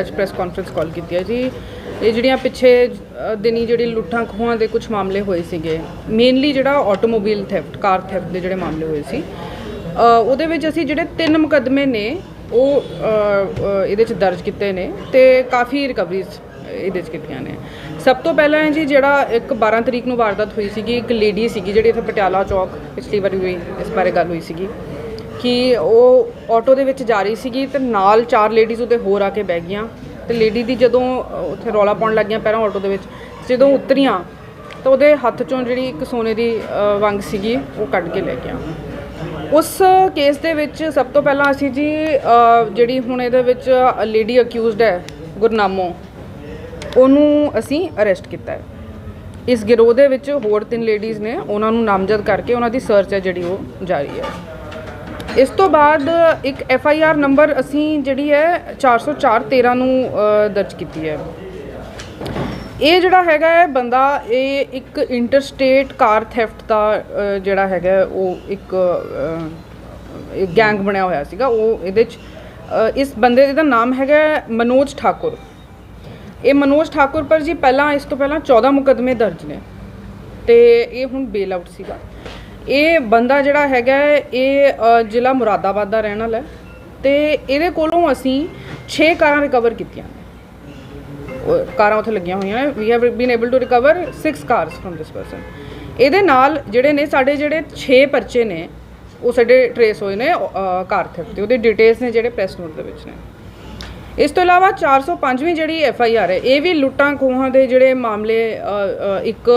ਅੱਜ press conference call ਕੀਤੀ ਹੈ ਜੀ। ਇਹ ਜਿਹੜੀਆਂ ਪਿੱਛੇ ਦਿਨੀ ਜਿਹੜੀ ਲੁੱਟਾਂ ਖੋਹਾਂ ਦੇ ਕੁਝ ਮਾਮਲੇ ਹੋਏ ਸੀਗੇ ਮੇਨਲੀ ਜਿਹੜਾ ਆਟੋਮੋਬਾਈਲ ਥੈਫਟ ਕਾਰ ਥੈਫਟ ਦੇ ਜਿਹੜੇ ਮਾਮਲੇ ਹੋਏ ਸੀ ਉਹਦੇ ਵਿੱਚ ਅਸੀਂ ਜਿਹੜੇ ਤਿੰਨ ਮੁਕੱਦਮੇ ਨੇ, ਉਹ ਇਹਦੇ ਚ ਦਰਜ ਕੀਤੇ ਨੇ ਤੇ ਕਾਫੀ ਰਿਕਵਰੀਜ਼ ਇਹਦੇ ਚ ਕੀਤੀਆਂ ਨੇ। ਸਭ ਤੋਂ ਪਹਿਲਾਂ ਹੈ ਜੀ, ਜਿਹੜਾ ਇੱਕ 12 ਤਰੀਕ ਨੂੰ ਵਾਰਦਾਤ ਹੋਈ ਸੀਗੀ, ਇੱਕ ਲੇਡੀ ਸੀਗੀ, ਜਿਹੜੀ ਇੱਥੇ ਪਟਿਆਲਾ ਚੌਕ ਪਿਛਲੀ ਵਾਰੀ ਹੋਈ ਇਸ ਬਾਰੇ ਗੱਲ ਹੋਈ ਸੀਗੀ। ਕਿ ਉਹ ਆਟੋ ਦੇ ਵਿੱਚ ਜਾ ਰਹੀ ਸੀਗੀ ਤੇ ਨਾਲ ਚਾਰ ਲੇਡੀਜ਼ ਉਹਦੇ ਹੋਰ ਆ ਕੇ ਬਹਿ ਗਈਆਂ। ਤੇ ਲੇਡੀ ਦੀ ਜਦੋਂ ਉੱਥੇ ਰੌਲਾ ਪਾਉਣ ਲੱਗੀਆਂ ਪਹਿਲਾਂ ਆਟੋ ਦੇ ਵਿੱਚ ਜਦੋਂ ਉਤਰੀਆਂ ਤਾਂ ਉਹਦੇ ਹੱਥ ਚੋਂ ਜਿਹੜੀ ਇੱਕ ਸੋਨੇ ਦੀ ਅ, ਵੰਗ ਸੀਗੀ ਉਹ ਕੱਢ ਕੇ ਲੈ ਗਿਆ। ਉਸ ਕੇਸ ਦੇ ਵਿੱਚ ਸਭ ਤੋਂ ਪਹਿਲਾਂ ਅਸੀਂ ਜੀ ਜਿਹੜੀ ਹੁਣ ਇਹਦੇ ਵਿੱਚ ਲੇਡੀ ਅਕਿਊਜ਼ਡ ਹੈ ਗੁਰਨਾਮੋ ਉਹਨੂੰ ਅਸੀਂ ਅਰੈਸਟ ਕੀਤਾ ਹੈ। ਇਸ ਗਿਰੋਹ ਦੇ ਵਿੱਚ ਹੋਰ ਤਿੰਨ ਲੇਡੀਜ਼ ਨੇ ਉਹਨਾਂ ਨੂੰ ਨਾਮਜ਼ਦ ਕਰਕੇ ਉਹਨਾਂ ਦੀ ਸਰਚ ਹੈ ਜਿਹੜੀ ਉਹ ਜਾਰੀ ਹੈ। ਇਸ ਤੋਂ ਬਾਅਦ ਇੱਕ ਐਫ ਆਈ ਆਰ ਨੰਬਰ ਅਸੀਂ ਜਿਹੜੀ ਹੈ 404 13 ਨੂੰ ਦਰਜ ਕੀਤੀ ਹੈ। ਇਹ ਜਿਹੜਾ ਹੈਗਾ ਹੈ ਬੰਦਾ, ਇਹ ਇੱਕ ਇੰਟਰਸਟੇਟ ਕਾਰ ਥੈਫਟ ਦਾ ਜਿਹੜਾ ਹੈਗਾ ਉਹ ਇੱਕ ਗੈਂਗ ਬਣਿਆ ਹੋਇਆ ਸੀਗਾ। ਉਹ ਇਹਦੇ ਚ ਇਸ ਬੰਦੇ ਦਾ ਨਾਮ ਹੈਗਾ ਮਨੋਜ ਠਾਕੁਰ। ਇਹ ਮਨੋਜ ਠਾਕੁਰ ਪਰ ਜੀ ਪਹਿਲਾਂ, ਇਸ ਤੋਂ ਪਹਿਲਾਂ 14 ਮੁਕੱਦਮੇ ਦਰਜ ਨੇ। ਤੇ ਇਹ ਹੁਣ ਬੇਲ ਆਊਟ ਸੀਗਾ। ਇਹ ਬੰਦਾ ਜਿਹੜਾ ਹੈਗਾ ਇਹ ਜ਼ਿਲ੍ਹਾ ਮੁਰਾਦਾਬਾਦ ਦਾ ਰਹਿਣ ਵਾਲਾ ਹੈ ਤੇ ਇਹਦੇ ਕੋਲੋਂ ਅਸੀਂ 6 ਕਾਰਾਂ ਰਿਕਵਰ ਕੀਤੀਆਂ ਨੇ। ਕਾਰਾਂ ਉੱਥੇ ਲੱਗੀਆਂ ਹੋਈਆਂ ਨੇ। We have been able to recover 6 cars from this person ਇਹਦੇ ਨਾਲ ਜਿਹੜੇ ਨੇ, ਸਾਡੇ ਜਿਹੜੇ 6 ਪਰਚੇ ਨੇ, ਉਹ ਸਾਡੇ ਟਰੇਸ ਹੋਏ ਨੇ ਕਾਰ ਥੈਫਟ ਦੇ ਉਹਦੇ ਡਿਟੇਲਸ ਨੇ ਜਿਹੜੇ ਪ੍ਰੈਸ ਨੋਟ ਦੇ ਵਿੱਚ ਨੇ। ਇਸ ਤੋਂ ਇਲਾਵਾ 405ਵੀਂ ਜਿਹੜੀ ਐਫ ਆਈ ਆਰ ਹੈ, ਇਹ ਵੀ ਲੁੱਟਾਂ ਖੋਹਾਂ ਦੇ ਜਿਹੜੇ ਮਾਮਲੇ ਇੱਕ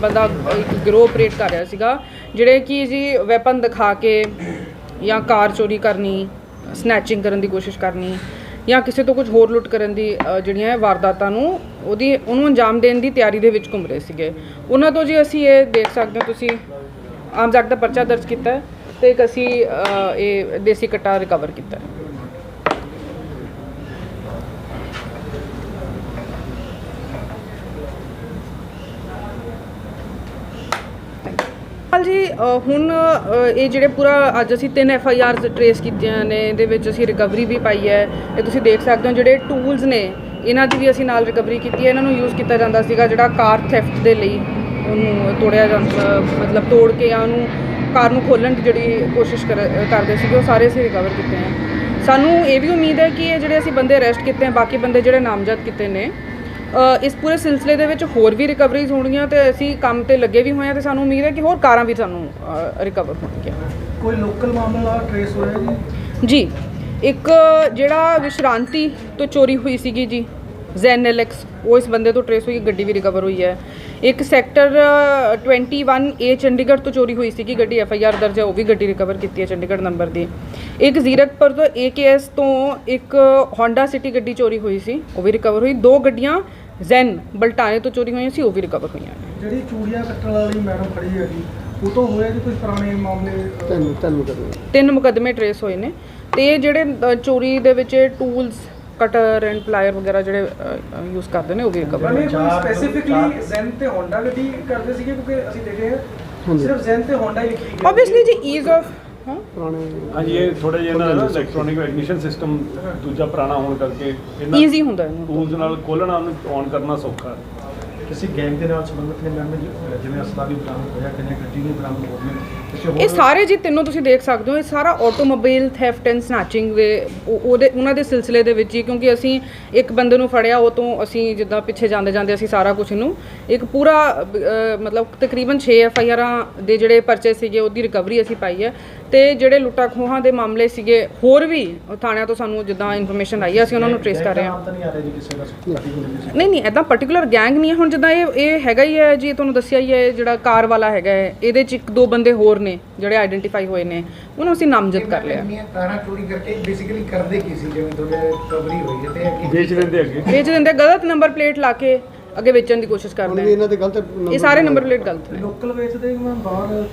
ਬੰਦਾ ਇੱਕ ਗਰੋਹ ਆਪਰੇਟ ਕਰ ਰਿਹਾ ਸੀਗਾ, ਜਿਹੜੇ ਕਿ ਜੀ ਵੈਪਨ ਦਿਖਾ ਕੇ ਜਾਂ ਕਾਰ ਚੋਰੀ ਕਰਨੀ, ਸਨੈਚਿੰਗ ਕਰਨ ਦੀ ਕੋਸ਼ਿਸ਼ ਕਰਨੀ ਜਾਂ ਕਿਸੇ ਤੋਂ ਕੁਝ ਹੋਰ ਲੁੱਟ ਕਰਨ ਦੀ ਜਿਹੜੀਆਂ ਵਾਰਦਾਤਾਂ ਨੂੰ ਉਹਦੀ, ਉਹਨੂੰ ਅੰਜਾਮ ਦੇਣ ਦੀ ਤਿਆਰੀ ਦੇ ਵਿੱਚ ਘੁੰਮ ਰਹੇ ਸੀਗੇ। ਉਹਨਾਂ ਤੋਂ ਜੀ ਅਸੀਂ ਇਹ ਦੇਖ ਸਕਦੇ ਹੋ, ਤੁਸੀਂ ਆਮ ਜੱਟ ਦਾ ਪਰਚਾ ਦਰਜ ਕੀਤਾ ਹੈ ਤੇ ਇੱਕ ਅਸੀਂ ਇਹ ਦੇਸੀ ਕਟਾ ਰਿਕਵਰ ਕੀਤਾ ਹੈ ਹਾਲ ਜੀ ਅ, ਹੁਣ ਇਹ ਜਿਹੜੇ ਪੂਰਾ ਅੱਜ ਅਸੀਂ ਤਿੰਨ ਐਫ ਆਈ ਆਰਸ ਟਰੇਸ ਕੀਤੀਆਂ ਨੇ, ਇਹਦੇ ਵਿੱਚ ਅਸੀਂ ਰਿਕਵਰੀ ਵੀ ਪਾਈ ਹੈ। ਇਹ ਤੁਸੀਂ ਦੇਖ ਸਕਦੇ ਹੋ ਜਿਹੜੇ ਟੂਲਸ ਨੇ, ਇਹਨਾਂ ਦੀ ਵੀ ਅਸੀਂ ਨਾਲ ਰਿਕਵਰੀ ਕੀਤੀ ਹੈ। ਇਹਨਾਂ ਨੂੰ ਯੂਜ਼ ਕੀਤਾ ਜਾਂਦਾ ਸੀਗਾ ਜਿਹੜਾ ਕਾਰ ਥੈਫਟ ਦੇ ਲਈ। ਉਹਨੂੰ ਤੋੜਿਆ ਜਾਂਦਾ ਮਤਲਬ ਤੋੜ ਕੇ ਜਾਂ ਉਹਨੂੰ ਕਾਰ ਨੂੰ ਖੋਲਣ ਦੀ ਜਿਹੜੀ ਕੋਸ਼ਿਸ਼ ਕਰ- ਕਰਦੇ ਸੀਗੇ, ਉਹ ਸਾਰੇ ਅਸੀਂ ਰਿਕਵਰ ਕੀਤੇ ਹੈ। ਸਾਨੂੰ ਇਹ ਵੀ ਉਮੀਦ ਹੈ ਕਿ ਇਹ ਜਿਹੜੇ ਅਸੀਂ ਬੰਦੇ ਅਰੈਸਟ ਕੀਤੇ ਹੈ, ਬਾਕੀ ਬੰਦੇ ਜਿਹੜੇ ਨਾਮਜ਼ਦ ਕੀਤੇ ਨੇ ਇਸ ਪੂਰੇ ਸਿਲਸਿਲੇ ਦੇ ਵਿੱਚ ਹੋਰ ਵੀ ਰਿਕਵਰੀਜ਼ ਹੋਣਗੀਆਂ ਤੇ ਅਸੀਂ ਕੰਮ ਤੇ ਲੱਗੇ ਵੀ ਹੋਏ ਹਾਂ ਤੇ ਸਾਨੂੰ ਉਮੀਦ ਹੈ ਕਿ ਹੋਰ ਕਾਰਾਂ ਵੀ ਸਾਨੂੰ ਰਿਕਵਰ ਹੋਣਗੀਆਂ। ਕੋਈ ਲੋਕਲ ਮਾਮਲਾ ਟਰੇਸ ਹੋਇਆ ਜੀ? ਜੀ ਇੱਕ ਜਿਹੜਾ ਵਿਸ਼ਰਾਂਤੀ ਤੋਂ ਚੋਰੀ ਹੋਈ ਸੀਗੀ ਜੀ ਜ਼ੈਨ ਐਲਐਕਸ ਉਹ ਇਸ ਬੰਦੇ ਤੋਂ ਟਰੇਸ ਹੋਈ ਗੱਡੀ ਵੀ ਰਿਕਵਰ ਹੋਈ ਹੈ। ਇੱਕ ਸੈਕਟਰ 21 ਏ ਚੰਡੀਗੜ੍ਹ ਤੋਂ ਚੋਰੀ ਹੋਈ ਸੀਗੀ ਗੱਡੀ ਐਫ ਆਈ ਆਰ ਦਰਜ ਹੈ ਉਹ ਵੀ ਗੱਡੀ ਰਿਕਵਰ ਕੀਤੀ ਹੈ ਚੰਡੀਗੜ੍ਹ ਨੰਬਰ ਦੀ। ਇੱਕ ਜ਼ੀਰਕਪੁਰ ਤੋਂ ਏਕੇਐਸ ਤੋਂ ਇੱਕ ਹੋਂਡਾ ਸਿਟੀ ਗੱਡੀ ਚੋਰੀ ਹੋਈ ਸੀ ਉਹ ਵੀ ਰਿਕਵਰ ਹੋਈ। ਦੋ ਗੱਡੀਆਂ ਜ਼ੈਨ ਬਲਟਾਣੇ ਤੋਂ ਚੋਰੀ ਹੋਈਆਂ ਸੀ ਉਹ ਵੀ ਰਿਕਵਰ ਹੋਈਆਂ ਨੇ। ਜਿਹੜੀ ਚੂੜੀਆਂ ਕੱਟਣ ਵਾਲੀ ਮੈਡਮ ਖੜੀ ਹੈ ਜੀ ਉਹ ਤੋਂ ਹੋਇਆ ਜੀ ਕੁਝ ਪੁਰਾਣੇ ਮਾਮਲੇ ਤੈਨੂੰ ਤੈਨੂੰ ਕਰੋ ਤਿੰਨ ਮੁਕੱਦਮੇ ਟਰੇਸ ਹੋਏ ਨੇ। ਤੇ ਇਹ ਜਿਹੜੇ ਚੋਰੀ ਦੇ ਵਿੱਚ ਟੂਲਸ ਕਟਰ ਐਂਡ ਪਲਾਇਰ ਵਗੈਰਾ ਜਿਹੜੇ ਯੂਜ਼ ਕਰਦੇ ਨੇ ਉਹ ਵੀ ਰਿਕਵਰ ਮੈਨੇ ਕੋਈ ਸਪੈਸੀਫਿਕਲੀ ਜ਼ੈਨ ਤੇ ਹੋਂਡਾ ਗੱਡੀ ਕਰਦੇ ਸੀਗੇ? ਕਿਉਂਕਿ ਅਸੀਂ ਦੇਖੇ ਹਾਂ ਸਿਰਫ ਜ਼ੈਨ ਤੇ ਹੋਂਡਾ ਹੀ ਲਿਖੀ ਗਈ ਆਬਵੀਅਸਲੀ ਜੀ ਈਜ਼ ਆਫ ਹਾਂ? ਪੁਰਾਣੇ ਹਾਂਜੀ ਇਹ ਥੋੜਾ ਜਿਹਾ ਇਹਨਾਂ ਦਾ ਇਲੈਕਟ੍ਰੋਨਿਕ ਇਗਨੀਸ਼ਨ ਸਿਸਟਮ ਦੂਜਾ ਪੁਰਾਣਾ ਹੋਣ ਕਰਕੇ ਇਹਨਾਂ ਈਜ਼ੀ ਹੁੰਦਾ ਇਹਨੂੰ ਟੂਲਸ ਨਾਲ ਖੋਲਣਾ ਉਹਨੂੰ ਔਨ ਕਰਨਾ ਸੌਖਾ। ਹੈ ਕਿਸੇ ਗੈਂਗ ਦੇ ਨਾਲ ਸੰਬੰਧਿਤ ਨੇ ਮੈਮ? ਜਿਵੇਂ ਅਸਲਾ ਵੀ ਬਰਾਮਦ ਹੋਇਆ ਕਿੰਨੇ ਗੱਡੀ ਵੀ ਬਰਾਮਦ ਹੋ ਗਈ ਕਿਸੇ ਇਹ ਸਾਰੇ ਜੀ ਤਿੰਨੋਂ ਤੁਸੀਂ ਦੇਖ ਸਕਦੇ ਹੋ ਇਹ ਸਾਰਾ ਆਟੋਮੋਬਾਈਲ ਥੈਫਟ ਐਂਡ ਸਨੈਚਿੰਗ ਦੇ ਉਹ- ਉਹਦੇ ਉਹਨਾਂ ਦੇ ਸਿਲਸਿਲੇ ਦੇ ਵਿੱਚ ਹੀ ਕਿਉਂਕਿ ਅਸੀਂ ਇੱਕ ਬੰਦੇ ਨੂੰ ਫੜਿਆ ਉਹ ਤੋਂ ਅਸੀਂ ਜਿੱਦਾਂ ਪਿੱਛੇ ਜਾਂਦੇ ਜਾਂਦੇ ਅਸੀਂ ਸਾਰਾ ਕੁਝ ਇਹਨੂੰ ਇੱਕ ਪੂਰਾ ਮਤਲਬ ਤਕਰੀਬਨ 6 ਐਫ ਆਈ ਆਰਾਂ ਦੇ ਜਿਹੜੇ ਪਰਚੇ ਸੀਗੇ ਉਹਦੀ ਰਿਕਵਰੀ ਅਸੀਂ ਪਾਈ ਹੈ। ਤੇ ਜਿਹੜੇ ਲੁੱਟਾ ਖੋਹਾਂ ਦੇ ਮਾਮਲੇ ਸੀਗੇ ਹੋਰ ਵੀ ਉਹ ਥਾਣਿਆਂ ਤੋਂ ਸਾਨੂੰ ਜਿੱਦਾਂ ਇਨਫੋਰਮੇਸ਼ਨ ਆਈ ਹੈ ਅਸੀਂ ਉਹਨਾਂ ਨੂੰ ਟ੍ਰੇਸ ਕਰ ਰਹੇ ਹਾਂ। ਨਾਮ ਤਾਂ ਨਹੀਂ ਆ ਰਿਹਾ ਜੀ ਕਿਸੇ ਦਾ ਪਾਰਟੀਕੂਲਰ ਨਹੀਂ ਨਹੀਂ ਐਦਾਂ ਪਾਰਟਿਕੂਲਰ ਗੈਂਗ ਨਹੀਂ ਹੈ ਹੁਣ ਜਿੱਦਾਂ ਇਹ ਇਹ ਹੈਗਾ ਹੀ ਹੈ ਜੀ ਤੁਹਾਨੂੰ ਦੱਸਿਆ ਹੀ ਹੈ ਜਿਹੜਾ ਕਾਰ ਵਾਲਾ ਹੈਗਾ ਹੈ ਇਹਦੇ ਚ ਇੱਕ ਦੋ ਬੰਦੇ ਹੋਰ ਨੇ ਜਿਹੜੇ ਆਇਡੈਂਟੀਫਾਈ ਹੋਏ ਨੇ ਉਹਨਾਂ ਨੂੰ ਅਸੀਂ ਨਾਮਜ਼ਦ ਕਰ ਲਿਆ। ਇੰਨੀਆਂ ਕਾਰਾਂ ਚੋਰੀ ਕਰਕੇ ਬੇਸਿਕਲੀ ਕਰਦੇ ਕੀ ਸੀ ਜਿਵੇਂ ਤੁਹਾਡੇ ਰਿਕਵਰੀ ਹੋਈ ਹੈ ਤੇ ਕੀ ਵੇਚ ਦਿੰਦੇ ਅੱਗੇ। ਵੇਚ ਦਿੰਦੇ ਗਲਤ ਨੰਬਰ ਪਲੇਟ ਲਾ ਕੇ ਅੱਗੇ ਵੇਚਣ ਦੀ ਕੋਸ਼ਿਸ਼ ਕਰਦੇ ਨੇ ਇਹਨਾਂ ਦੇ ਗਲਤ ਇਹ ਸਾਰੇ ਨੰਬਰ ਪਲੇਟ ਗਲਤ ਨੇ। ਲੋਕਲ ਵੇਚਦੇ ਮੈਂ ਬਾਹਰ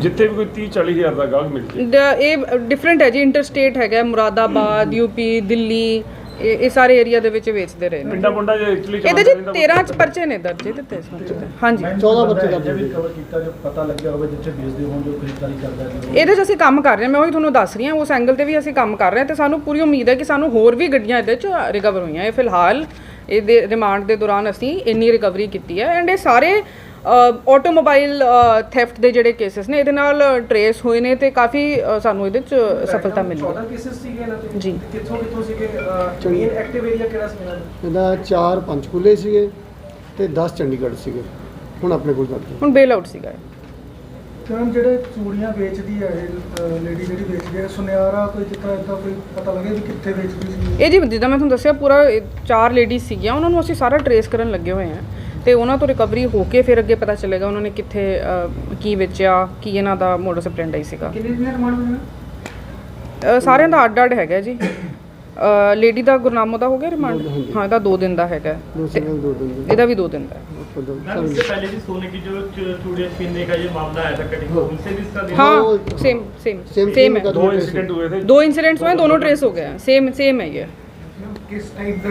ਜਿੱਥੇ ਵੀ ਕੋਈ 30 40 ਹਜ਼ਾਰ ਦਾ ਗਾਹਕ ਮਿਲ ਜੇ। ਇਹ ਡਿਫਰੈਂਟ ਹੈ ਜੀ ਇੰਟਰਸਟੇਟ ਹੈਗਾ ਮੁਰਾਦਾਬਾਦ ਯੂਪੀ ਦਿੱਲੀ ਇਹ ਇਹ ਸਾਰੇ ਏਰੀਆ ਦੇ ਵਿੱਚ ਵੇਚਦੇ ਰਹੇ ਨੇ। ਪਿੰਡਾ ਪੁੰਡਾ ਜੇ ਐਕਚੁਅਲੀ ਇਹਦੇ 'ਚ 13 ਚ ਪਰਚੇ ਨੇ ਦਰਜ ਇਹਦੇ ਤੇ ਇਸ ਵਿੱਚ ਤੇ। ਹਾਂਜੀ। 14 ਬੱਚੇ ਦਾ ਵੀ ਕਵਰ ਕੀਤਾ ਜੋ ਪਤਾ ਲੱਗਿਆ ਹੋਵੇ ਜਿੱਥੇ ਵੇਚਦੇ ਹੋਣ ਜੋ ਖਰੀਦਦਾਰੀ ਕਰਦਾ ਹੈ। ਇਹਦੇ 'ਚ ਅਸੀਂ ਕੰਮ ਕਰ ਰਹੇ ਹਾਂ ਮੈਂ ਉਹੀ ਤੁਹਾਨੂੰ ਦੱਸ ਰਹੀ ਹਾਂ ਉਸ ਐਂਗਲ ਤੇ ਵੀ ਅਸੀਂ ਕੰਮ ਕਰ ਰਹੇ ਹਾਂ ਤੇ ਸਾਨੂੰ ਪੂਰੀ ਉਮੀਦ ਹੈ ਕਿ ਸਾਨੂੰ ਹੋਰ ਵੀ ਗੱਡੀਆਂ ਇਹਦੇ 'ਚ ਰਿਕਵਰ ਹੋਈਆਂ। ਇਹ ਫਿਲਹਾਲ ਇਹਦੇ ਰਿਮਾਂਡ ਦੇ ਦੌਰਾਨ ਅਸੀਂ ਇੰਨੀ ਰਿਕਵਰੀ ਕੀਤੀ ਹੈ ਐਂਡ ਇਹ ਸਾਰੇ ਆਟੋਮੋਬਾਈਲ ਥੈਫਟ ਦੇ ਜਿਹੜੇ ਕੇसेस ਨੇ ਇਹਦੇ ਨਾਲ ਟਰੇਸ ਹੋਏ ਨੇ ਤੇ ਕਾਫੀ ਸਾਨੂੰ ਇਹਦੇ 'ਚ ਸਫਲਤਾ ਮਿਲੀ ਹੈ। 14 ਕੇਸਿਸ ਸੀਗੇ ਨਾ ਤੇ ਜੀ। ਕਿੱਥੋਂ ਕਿੱਥੋਂ ਸੀਗੇ? ਮੇਨ ਐਕਟਿਵ ਏਰੀਆ ਕਿਹੜਾ ਸੀ ਇਹਦਾ ਚਾਰ ਪੰਚਕੂਲੇ ਸੀਗੇ ਤੇ 10 ਚੰਡੀਗੜ੍ਹ ਸੀਗੇ। ਹੁਣ ਆਪਣੇ ਕੋਲ ਕਰਦੇ ਹੁਣ ਬੇਲ ਆਊਟ ਸੀਗਾ। ਕਿਉਂ ਜਿਹੜੇ ਚੂੜੀਆਂ ਵੇਚਦੀ ਹੈ ਇਹ ਲੇਡੀ ਜਿਹੜੀ ਵੇਚਦੀ ਹੈ ਸੁਨਿਆਰਾ ਕੋਈ ਜਿੱਦਾਂ ਇਦਾਂ ਕੋਈ ਪਤਾ ਲੱਗੇ ਵੀ ਕਿੱਥੇ ਵੇਚਦੀ ਸੀ? ਇਹ ਜੀ ਜਿੱਦਾਂ ਮੈਂ ਤੁਹਾਨੂੰ ਦੱਸਿਆ ਪੂਰਾ ਚਾਰ ਲੇਡੀਜ਼ ਸੀਗੀਆਂ ਉਹਨਾਂ ਨੂੰ ਅਸੀਂ ਸਾਰਾ ਟਰੇਸ ਕਰਨ ਲੱਗੇ ਹੋਏ ਹਾਂ। ਤੇ ਉਹਨਾਂ ਤੋਂ ਰਿਕਵਰੀ ਹੋ ਕੇ ਫਿਰ ਅੱਗੇ ਪਤਾ ਚੱਲੇਗਾ ਉਹਨਾਂ ਨੇ ਕਿੱਥੇ ਅ, ਕੀ ਵੇਚਿਆ ਕੀ ਇਹਨਾਂ ਦਾ ਮੋਡਸ ਆਪਰੈਂਡਾਈ ਸੀਗਾ ਕਿੰਨੇ ਦਿਨਾਂ ਰਿਮਾਂਡ ਮਿਲਿਆ ਅ, ਸਾਰਿਆਂ ਦਾ ਅੱਡ ਅੱਡ ਹੈਗਾ ਜੀ ਲੇਡੀ ਦਾ ਗੁਰਨਾਮੋ ਦਾ ਹੋ ਗਿਆ ਰਿਮਾਂਡ ਹਾਂ ਇਹਦਾ 2 ਦਿਨ ਦਾ ਹੈਗਾ ਦੂਸਰੇ ਨਾਲ ਦੋ ਦਿਨ ਦੇ ਇਹਦਾ ਵੀ 2 ਦਿਨ ਦਾ ਹੈ ਉੱਪਰ ਦੋ- मैम इससे पहले भी सोने की जो च- चूड़ियाँ छीनने का ये मामला आया था कटिंग का उनसे भी इसका ਹਾਂ ਉਹ- same same Same same thing ਹੈ का ਦੋ ਇਨਸੀਡੈਂਟ ਹੋਏ थे ਦੋ ਇਨਸੀਡੈਂਟਸ ਹੋਏ ਦੋਨੋਂ ਟਰੇਸ ਹੋ ਗਏ ਸੇਮ ਸੇਮ ਹੈ ਇਹ ਕਿਸ ਟਾਈਪ ਦਾ